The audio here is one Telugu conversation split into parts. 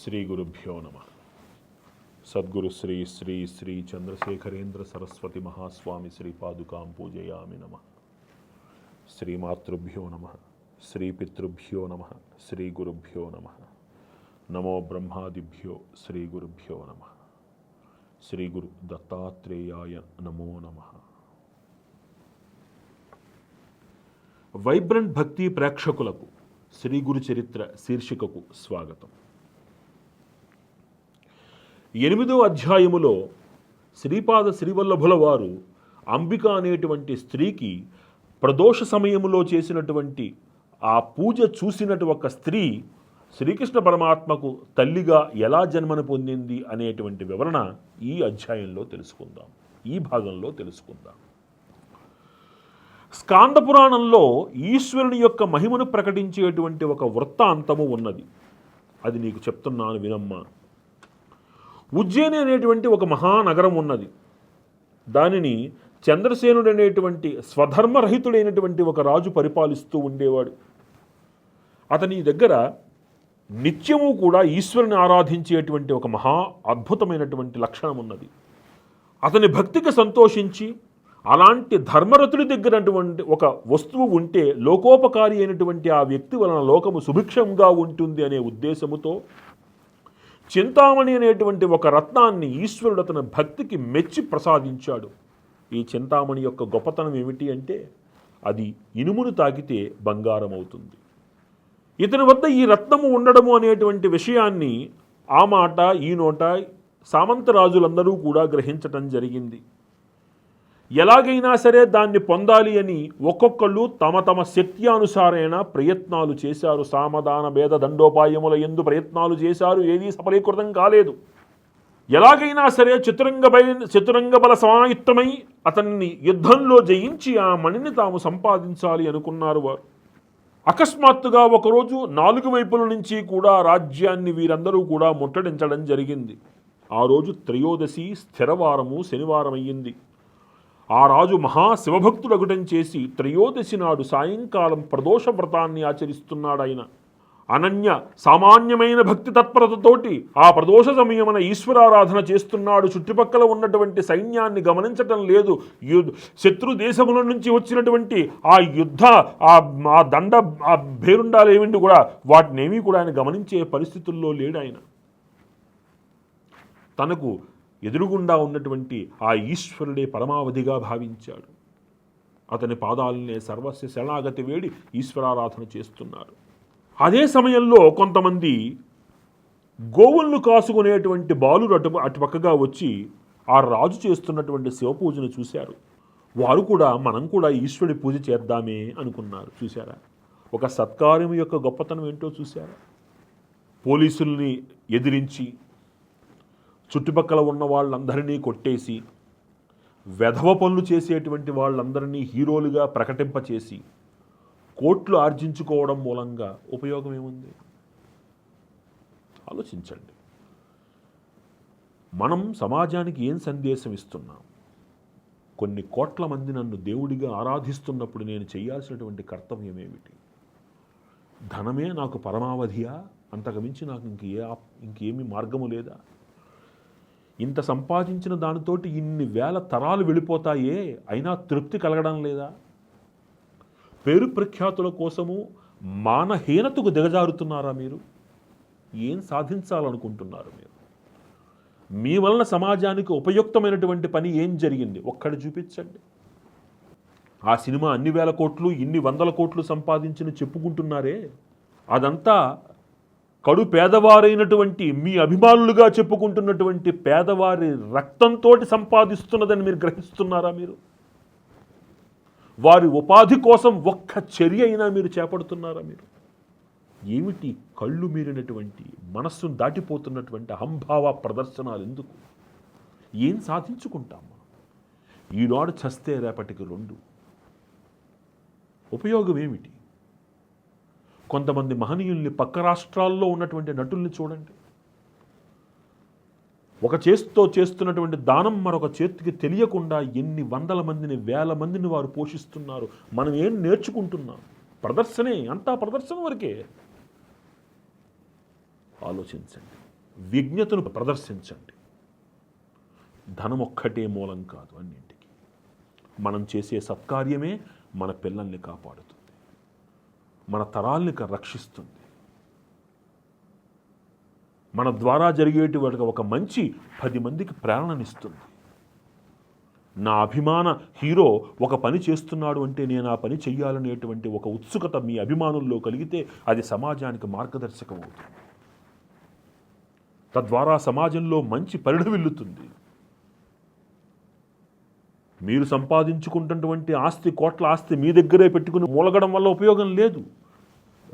శ్రీ గురుభ్యో నమ సద్గురు శ్రీ శ్రీ శ్రీ చంద్రశేఖరేంద్ర సరస్వతి మహాస్వామి శ్రీ పాదుకాం పూజయామి నమ శ్రీ మాతృభ్యో నమ శ్రీ పితృభ్యో నమ శ్రీ గురుభ్యో నమ నమో బ్రహ్మాదిభ్యో శ్రీ గురుభ్యో నమ శ్రీ గురు దత్తాత్రేయాయ నమో నమ వైబ్రెంట్ భక్తి ప్రేక్షకులకు శ్రీ గురు చరిత్ర శీర్షికకు స్వాగతం ఎనిమిదో అధ్యాయములో శ్రీపాద శ్రీవల్లభుల వారు అంబిక అనేటువంటి స్త్రీకి ప్రదోష సమయములో చేసినటువంటి ఆ పూజ చూసినటు ఒక స్త్రీ శ్రీకృష్ణ పరమాత్మకు తల్లిగా ఎలా జన్మను పొందింది అనేటువంటి వివరణ ఈ అధ్యాయంలో తెలుసుకుందాం. ఈ భాగంలో తెలుసుకుందాం. స్కాంద పురాణంలో ఈశ్వరుని యొక్క మహిమను ప్రకటించేటువంటి ఒక వృత్తాంతము ఉన్నది. అది నీకు చెప్తున్నాను వినమ్మా. ఉజ్జయిని అనేటువంటి ఒక మహానగరం ఉన్నది. దానిని చంద్రసేనుడు అనేటువంటి స్వధర్మరహితుడైనటువంటి ఒక రాజు పరిపాలిస్తూ ఉండేవాడు. అతని దగ్గర నిత్యము కూడా ఈశ్వరుని ఆరాధించేటువంటి ఒక మహా అద్భుతమైనటువంటి లక్షణం ఉన్నది. అతని భక్తికి సంతోషించి అలాంటి ధర్మరతుడి దగ్గర అటువంటి ఒక వస్తువు ఉంటే లోకోపకారి అయినటువంటి ఆ వ్యక్తి వలన లోకము సుభిక్షంగా ఉంటుంది అనే ఉద్దేశముతో చింతామణి అనేటువంటి ఒక రత్నాన్ని ఈశ్వరుడు అతని భక్తికి మెచ్చి ప్రసాదించాడు. ఈ చింతామణి యొక్క గొప్పతనం ఏమిటి అంటే అది ఇనుమును తాకితే బంగారం అవుతుంది ఇతని వద్ద ఈ రత్నము ఉండడము అనేటువంటి విషయాన్ని ఆ మాట ఈ నోట సామంతరాజులందరూ కూడా గ్రహించటం జరిగింది. ఎలాగైనా సరే దాన్ని పొందాలి అని ఒక్కొక్కళ్ళు తమ తమ శక్త్యానుసారైన ప్రయత్నాలు చేశారు. సామదాన భేద దండోపాయముల ఎందు ప్రయత్నాలు చేశారు. ఏదీ సఫలీకృతం కాలేదు. ఎలాగైనా సరే చతురంగ బై చతురంగ బల సమాయుక్తమై అతన్ని యుద్ధంలో జయించి ఆ మణిని తాము సంపాదించాలి అనుకున్నారు వారు. అకస్మాత్తుగా ఒకరోజు నాలుగు వైపుల నుంచి కూడా రాజ్యాన్ని వీరందరూ కూడా ముట్టడించడం జరిగింది. ఆ రోజు త్రయోదశి స్థిరవారము శనివారం అయ్యింది ఆ రాజు మహాశివభక్తుడగుటం చేసి త్రయోదశి నాడు సాయంకాలం ప్రదోష వ్రతాన్ని ఆచరిస్తున్నాడాయన. అనన్య సామాన్యమైన భక్తి తత్పరతతోటి ఆ ప్రదోష సమయమున ఈశ్వరారాధన చేస్తున్నాడు. చుట్టుపక్కల ఉన్నటువంటి సైన్యాన్ని గమనించటం లేదు. యు- శత్రు దేశముల నుంచి వచ్చినటువంటి ఆ యుద్ధ ఆ ఆ దండ ఆ భేరుండాలేమిటి కూడా వాటినేమీ కూడా ఆయన గమనించే పరిస్థితుల్లో లేడు ఆయన తనకు ఎదురుగుండా ఉన్నటువంటి ఆ ఈశ్వరుడే పరమావధిగా భావించాడు. అతని పాదాలనే సర్వస్వ శరణాగతి వేడి ఈశ్వరారాధన చేస్తున్నారు. అదే సమయంలో కొంతమంది గోవులను కాసుకునేటువంటి బాలురు అటు అటుపక్కగా వచ్చి ఆ రాజు చేస్తున్నటువంటి శివపూజను చూశారు. వారు కూడా మనం కూడా ఈశ్వరుడి పూజ చేద్దామే అనుకున్నారు. చూశారా? ఒక సత్కార్యం యొక్క గొప్పతనం ఏంటో చూశారా? పోలీసుల్ని ఎదిరించి చుట్టుపక్కల ఉన్న వాళ్ళందరినీ కొట్టేసి వెధవ పనులు చేసేటువంటి వాళ్ళందరినీ హీరోలుగా ప్రకటింపచేసి కోట్లు ఆర్జించుకోవడం మూలంగా ఉపయోగం ఏముంది? ఆలోచించండి. మనం సమాజానికి ఏం సందేశం ఇస్తున్నాం? కొన్ని కోట్ల మంది నన్ను దేవుడిగా ఆరాధిస్తున్నప్పుడు నేను చేయాల్సినటువంటి కర్తవ్యం ఏమిటి? ధనమే నాకు పరమావధియా? అంతకుమించి నాకు ఇంకే ఇంకేమి మార్గము లేదా? ఇంత సంపాదించిన దానితోటి ఇన్ని వేల తరాలు వెళ్ళిపోతాయే? అయినా తృప్తి కలగడం లేదా? పేరు ప్రఖ్యాతుల కోసము మానహీనతకు దిగజారుతున్నారా మీరు? ఏం సాధించాలనుకుంటున్నారు మీరు? మీ వలన సమాజానికి ఉపయుక్తమైనటువంటి పని ఏం జరిగింది? ఒక్కడి చూపించండి. ఆ సినిమా అన్ని వేల కోట్లు ఇన్ని వందల కోట్లు సంపాదించిన చెప్పుకుంటున్నారే? అదంతా కడు పేదవారైనటువంటి మీ అభిమానులుగా చెప్పుకుంటున్నటువంటి పేదవారి రక్తంతో సంపాదిస్తున్నదని మీరు గ్రహిస్తున్నారా మీరు? వారి ఉపాధి కోసం ఒక్క చర్య అయినా మీరు చేపడుతున్నారా మీరు? ఏమిటి కళ్ళు మీరినటువంటి మనస్సును దాటిపోతున్నటువంటి అహంభావ ప్రదర్శనాలు ఎందుకు? ఏం సాధించుకుంటాం మనం? ఈనాడు చస్తే రేపటికి రెండు. ఉపయోగం ఏమిటి? కొంతమంది మహనీయుల్ని పక్క రాష్ట్రాల్లో ఉన్నటువంటి నటుల్ని చూడండి. ఒక చేతితో చేస్తున్నటువంటి దానం మరొక చేతికి తెలియకుండా ఎన్ని వందల మందిని వేల మందిని వారు పోషిస్తున్నారు. మనం ఏం నేర్చుకుంటున్నాం? ప్రదర్శనే అంతా ప్రదర్శన వరకే. ఆలోచించండి. విజ్ఞతను ప్రదర్శించండి. ధనం ఒక్కటే మూలం కాదు అన్నింటికి. మనం చేసే సత్కార్యమే మన పిల్లల్ని కాపాడుతుంది. మన తరాల్ని రక్షిస్తుంది. మన ద్వారా జరిగేటువంటి ఒక మంచి పది మందికి ప్రేరణనిస్తుంది. నా అభిమాన హీరో ఒక పని చేస్తున్నాడు అంటే నేను ఆ పని చెయ్యాలనేటువంటి ఒక ఉత్సుకత మీ అభిమానుల్లో కలిగితే అది సమాజానికి మార్గదర్శకం అవుతుంది తద్వారా సమాజంలో మంచి పరిఢవిల్లుతుంది మీరు సంపాదించుకుంటున్నటువంటి ఆస్తి కోట్ల ఆస్తి మీ దగ్గరే పెట్టుకుని మూలగడం వల్ల ఉపయోగం లేదు.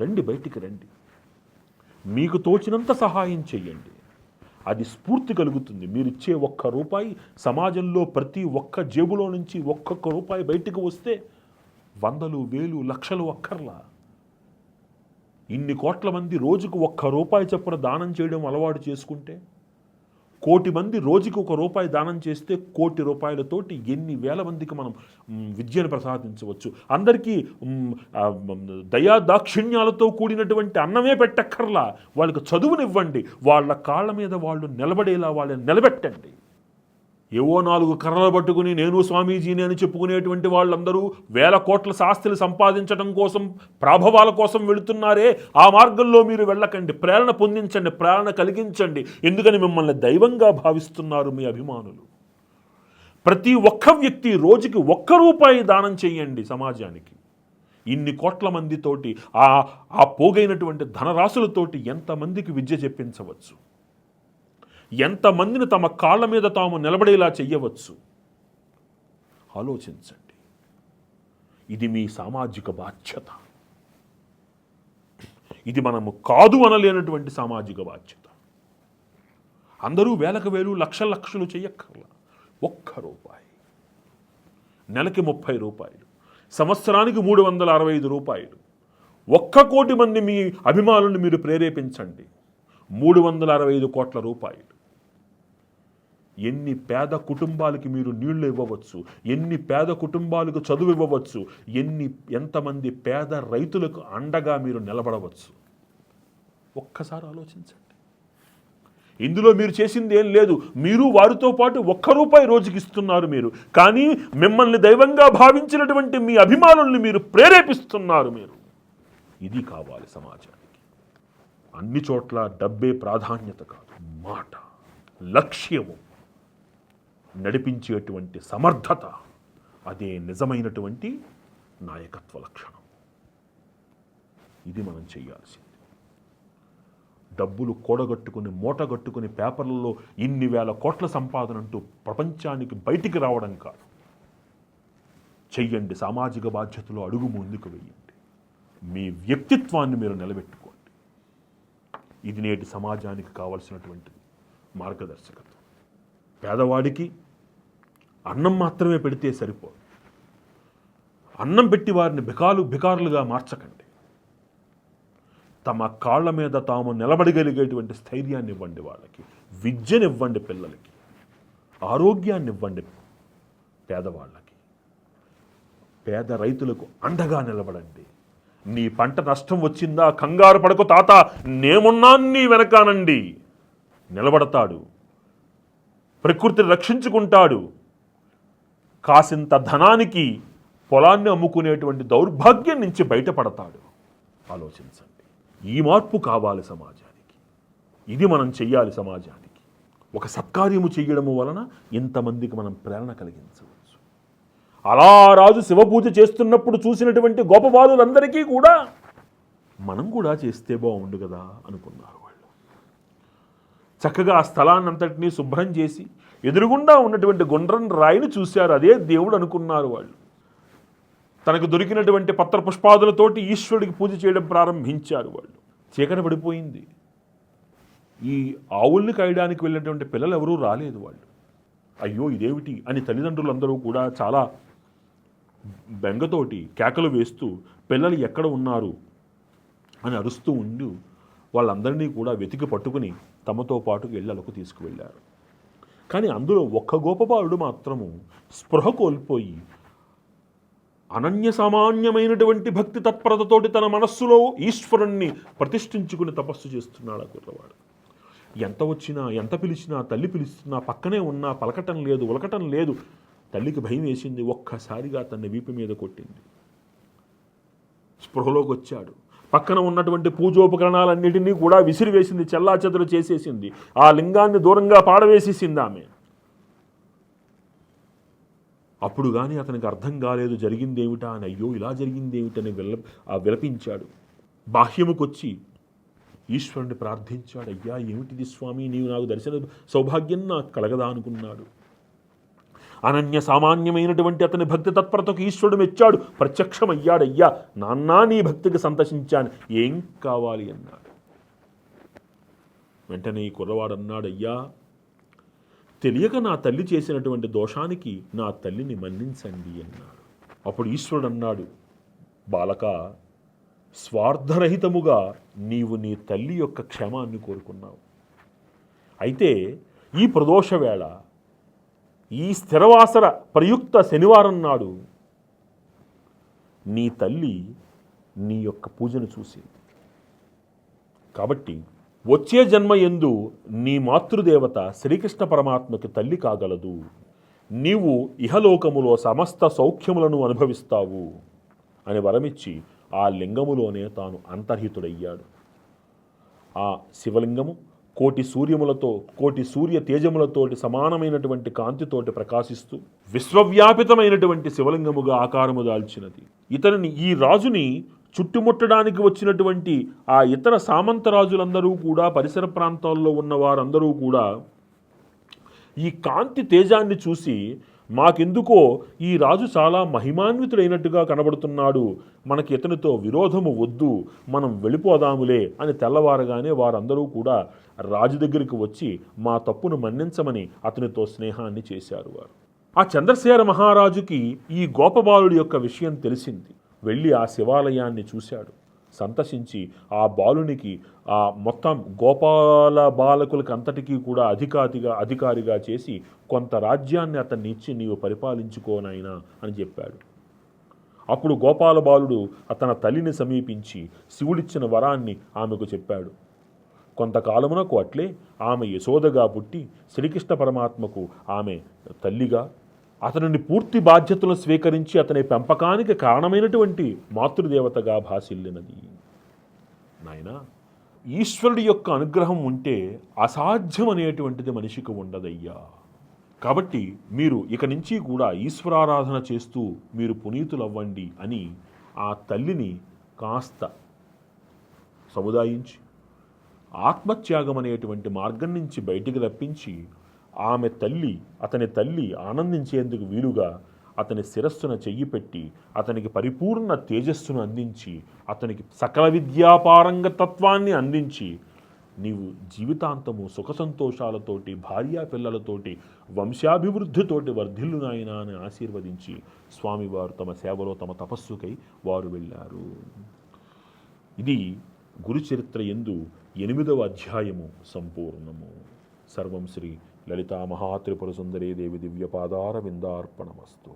రండి బయటికి రండి. మీకు తోచినంత సహాయం చేయండి అది స్ఫూర్తి కలుగుతుంది. మీరు ఇచ్చే ఒక్క రూపాయి సమాజంలో ప్రతి ఒక్క జేబులో నుంచి ఒక్కొక్క రూపాయి బయటికి వస్తే వందలు వేలు లక్షలు ఒక్కర్లా ఇన్ని కోట్ల మంది రోజుకు ఒక్క రూపాయి చొప్పున దానం చేయడం అలవాటు చేసుకుంటే కోటి మంది రోజుకి ఒక రూపాయి దానం చేస్తే కోటి రూపాయలతోటి ఎన్ని వేల మందికి మనం విద్యను ప్రసాదించవచ్చు. అందరికీ దయా దాక్షిణ్యాలతో కూడినటువంటి అన్నమే పెట్టక్కర్లా. వాళ్ళకి చదువునివ్వండి. వాళ్ళ కాళ్ళ మీద వాళ్ళు నిలబడేలా వాళ్ళని నిలబెట్టండి. ఏవో నాలుగు కర్రలు పట్టుకుని నేను స్వామీజీని అని చెప్పుకునేటువంటి వాళ్ళందరూ వేల కోట్ల శాస్త్రులు సంపాదించడం కోసం ప్రాభవాల కోసం వెళుతున్నారే. ఆ మార్గంలో మీరు వెళ్ళకండి. ప్రేరణ పొందించండి. ప్రేరణ కలిగించండి. ఎందుకని మిమ్మల్ని దైవంగా భావిస్తున్నారు మీ అభిమానులు? ప్రతి ఒక్క వ్యక్తి రోజుకి ఒక్క రూపాయి దానం చేయండి సమాజానికి. ఇన్ని కోట్ల మందితోటి ఆ ఆ పోగైనటువంటి ధనరాశులతోటి ఎంతమందికి విద్య చెప్పించవచ్చు? ఎంతమందిని తమ కాళ్ళ మీద తాము నిలబడేలా చెయ్యవచ్చు? ఆలోచించండి. ఇది మీ సామాజిక బాధ్యత. ఇది మనము కాదు అనలేనటువంటి సామాజిక బాధ్యత. అందరూ వేలకు వేలు లక్ష లక్షలు చెయ్యక్కర్లా. ఒక్క రూపాయి. నెలకి ముప్పై రూపాయలు. సంవత్సరానికి మూడు వందల అరవై ఐదు రూపాయలు. ఒక్క కోటి మంది మీ అభిమానులను మీరు ప్రేరేపించండి. మూడు వందల అరవై ఐదు కోట్ల రూపాయలు. ఎన్ని పేద కుటుంబాలకి మీరు నీళ్ళు ఇవ్వవచ్చు ఎన్ని పేద కుటుంబాలకు చదువు ఇవ్వవచ్చు ఎన్ని ఎంతమంది పేద రైతులకు అండగా మీరు నిలబడవచ్చు? ఒక్కసారి ఆలోచించండి. ఇందులో మీరు చేసింది ఏం లేదు. మీరు వారితో పాటు ఒక్క రూపాయి రోజుకి ఇస్తున్నారు మీరు. కానీ మిమ్మల్ని దైవంగా భావించినటువంటి మీ అభిమానుల్ని మీరు ప్రేరేపిస్తున్నారు మీరు. ఇది కావాలి సమాజానికి. అన్ని చోట్ల డబ్బే ప్రాధాన్యత కాదు. మాట. లక్ష్యము. నడిపించేటువంటి సమర్థత అదే నిజమైనటువంటి నాయకత్వ లక్షణం. ఇది మనం చేయాల్సింది. డబ్బులు కూడగట్టుకుని మూటగట్టుకుని పేపర్లలో ఇన్ని వేల కోట్ల సంపాదన అంటూ ప్రపంచానికి బయటికి రావడం కాదు. చెయ్యండి సామాజిక బాధ్యతలో అడుగు ముందుకు వెయ్యండి మీ వ్యక్తిత్వాన్ని మీరు నిలబెట్టుకోండి. ఇది నేటి సమాజానికి కావలసినటువంటి మార్గదర్శకత్వం. పేదవాడికి అన్నం మాత్రమే పెడితే సరిపోదు. అన్నం పెట్టి వారిని బికాలు బికారులుగా మార్చకండి. తమ కాళ్ళ మీద తాము నిలబడగలిగేటువంటి స్థైర్యాన్ని ఇవ్వండి వాళ్ళకి విద్యనివ్వండి పిల్లలకి ఆరోగ్యాన్ని ఇవ్వండి పేదవాళ్ళకి. పేద రైతులకు అండగా నిలబడండి. నీ పంట నష్టం వచ్చిందా కంగారు పడకు తాత నేమున్నాను నీ వెనకానండి. నిలబడతాడు. ప్రకృతిని రక్షించుకుంటాడు. కాసింత ధనానికి పొలాన్ని అమ్ముకునేటువంటి దౌర్భాగ్యం నుంచి బయటపడతాడు. ఆలోచించండి. ఈ మార్పు కావాలి సమాజానికి. ఇది మనం చెయ్యాలి సమాజానికి. ఒక సత్కార్యము చేయడము వలన ఇంతమందికి మనం ప్రేరణ కలిగించవచ్చు. అలా రాజు శివపూజ చేస్తున్నప్పుడు చూసినటువంటి గోపబాలులందరికీ కూడా మనం కూడా చేస్తే బాగుండు కదా అనుకున్నారు చక్కగా ఆ స్థలాన్నంతటినీ శుభ్రం చేసి ఎదురుగుండా ఉన్నటువంటి గుండ్రం రాయిని చూశారు. అదే దేవుడు అనుకున్నారు వాళ్ళు. తనకు దొరికినటువంటి పత్ర పుష్పాదులతోటి ఈశ్వరుడికి పూజ చేయడం ప్రారంభించారు వాళ్ళు. చీకటి పడిపోయింది. ఈ ఆవుల్ని కాయడానికి వెళ్ళినటువంటి పిల్లలు ఎవరూ రాలేదు వాళ్ళు. అయ్యో ఇదేమిటి? అని తల్లిదండ్రులందరూ కూడా చాలా బెంగతోటి కేకలు వేస్తూ పిల్లలు ఎక్కడ ఉన్నారు? అని అరుస్తూ ఉండి వాళ్ళందరినీ కూడా వెతికి పట్టుకుని తమతో పాటు ఇళ్ళకు తీసుకువెళ్ళారు. కానీ అందులో ఒక్క గోపబాలుడు మాత్రము స్పృహ కోల్పోయి అనన్య సామాన్యమైనటువంటి భక్తి తత్పరతతోటి తన మనస్సులో ఈశ్వరుణ్ణి ప్రతిష్ఠించుకుని తపస్సు చేస్తున్నాడు ఆ కుర్రవాడు ఎంత వచ్చినా ఎంత పిలిచినా తల్లి పిలుస్తున్నా పక్కనే ఉన్నా పలకటం లేదు ఉలకటం లేదు తల్లికి భయం వేసింది ఒక్కసారిగా తన వీపు మీద కొట్టింది. స్పృహలోకి వచ్చాడు. పక్కన ఉన్నటువంటి పూజోపకరణాలన్నిటినీ కూడా విసిరివేసింది చెల్లాచెదలు చేసేసింది. ఆ లింగాన్ని దూరంగా పాడవేసేసింది ఆమె. అప్పుడు కానీ అతనికి అర్థం కాలేదు జరిగిందేమిటా అని అయ్యో ఇలా జరిగిందేమిటని విల ఆ విలపించాడు. బాహ్యముకొచ్చి ఈశ్వరుని ప్రార్థించాడు. అయ్యా ఏమిటిది స్వామి నీవు నాకు దర్శన సౌభాగ్యం నాకు కలగదా అనుకున్నాడు. అనన్య సామాన్యమైనటువంటి అతని భక్తి తత్పరతకు ఈశ్వరుడు మెచ్చాడు. ప్రత్యక్షమయ్యాడయ్యా. నాన్నా నీ భక్తికి సంతసించాను. ఏం కావాలి అన్నాడు. వెంటనే ఈ కుర్రవాడు తెలియక నా తల్లి చేసినటువంటి దోషానికి నా తల్లిని మన్నించండి అన్నాడు. అప్పుడు ఈశ్వరుడు అన్నాడు బాలక స్వార్థరహితముగా నీవు నీ తల్లి యొక్క క్షేమాన్ని కోరుకున్నావు. అయితే ఈ ప్రదోష వేళ ఈ స్థిరవాసర ప్రయుక్త శనివారం నాడు నీ తల్లి నీ యొక్క పూజను చూసింది. కాబట్టి వచ్చే జన్మ ఎందు నీ మాతృదేవత శ్రీకృష్ణ పరమాత్మకి తల్లి కాగలదు. నీవు ఇహలోకములో సమస్త సౌఖ్యములను అనుభవిస్తావు అని వరమిచ్చి ఆ లింగములోనే తాను అంతర్హితుడయ్యాడు. ఆ శివలింగము కోటి సూర్యములతో కోటి సూర్య తేజములతోటి సమానమైనటువంటి కాంతితోటి ప్రకాశిస్తూ విశ్వవ్యాపితమైనటువంటి శివలింగముగా ఆకారము దాల్చినది. ఇతనిని ఈ రాజుని చుట్టుముట్టడానికి వచ్చినటువంటి ఆ ఇతర సామంత రాజులందరూ కూడా పరిసర ప్రాంతాల్లో ఉన్న వారందరూ కూడా ఈ కాంతి తేజాన్ని చూసి మాకెందుకో ఈ రాజు చాలా మహిమాన్వితుడైనట్టుగా కనబడుతున్నాడు. మనకి ఇతనితో విరోధము వద్దు. మనం వెళ్ళిపోదాములే అని తెల్లవారగానే వారందరూ కూడా రాజు దగ్గరికి వచ్చి మా తప్పును మన్నించమని అతనితో స్నేహాన్ని చేశారు వారు. ఆ చంద్రశేఖర మహారాజుకి ఈ గోపబాలుడి యొక్క విషయం తెలిసింది. వెళ్ళి ఆ శివాలయాన్ని చూశాడు. సంతసించి ఆ బాలునికి ఆ మొత్తం గోపాల బాలకులకి అంతటికీ కూడా అధికారిగా అధికారిగా చేసి కొంత రాజ్యాన్ని అతన్ని ఇచ్చి నీవు పరిపాలించుకోనైనా అని చెప్పాడు. అప్పుడు గోపాల బాలుడు తన తల్లిని సమీపించి శివుడిచ్చిన వరాన్ని ఆమెకు చెప్పాడు. కొంతకాలమునకు అట్లే ఆమె యశోదగా పుట్టి శ్రీకృష్ణ పరమాత్మకు ఆమె తల్లిగా అతనిని పూర్తి బాధ్యతలు స్వీకరించి అతని పెంపకానికి కారణమైనటువంటి మాతృదేవతగా భాసిల్లినది. నాయనా ఈశ్వరుడి యొక్క అనుగ్రహం ఉంటే అసాధ్యం అనేటువంటిది మనిషికి ఉండదయ్యా. కాబట్టి మీరు ఇక నుంచి కూడా ఈశ్వరారాధన చేస్తూ మీరు పునీతులవ్వండి అని ఆ తల్లిని కాస్త సముదాయించి ఆత్మత్యాగం అనేటువంటి మార్గం నుంచి బయటికి రప్పించి ఆమె తల్లి అతని తల్లి ఆనందించేందుకు వీలుగా అతని శిరస్సున చెయ్యి పెట్టి అతనికి పరిపూర్ణ తేజస్సును అందించి అతనికి సకల విద్యాపారంగతత్వాన్ని అందించి నీవు జీవితాంతము సుఖ సంతోషాలతోటి భార్యా పిల్లలతోటి వంశాభివృద్ధితోటి వర్ధిల్లు నాయనా అని ఆశీర్వదించి స్వామివారు తమ సేవలో తమ తపస్సుకై వారు వెళ్ళారు. ఇది గురుచరిత్ర ఎందు ఎనిమిదవ అధ్యాయము సంపూర్ణము. సర్వం శ్రీ లలితా మహాత్రిపుర సుందరీ దేవి దివ్యపాదార విందార్పణమస్తు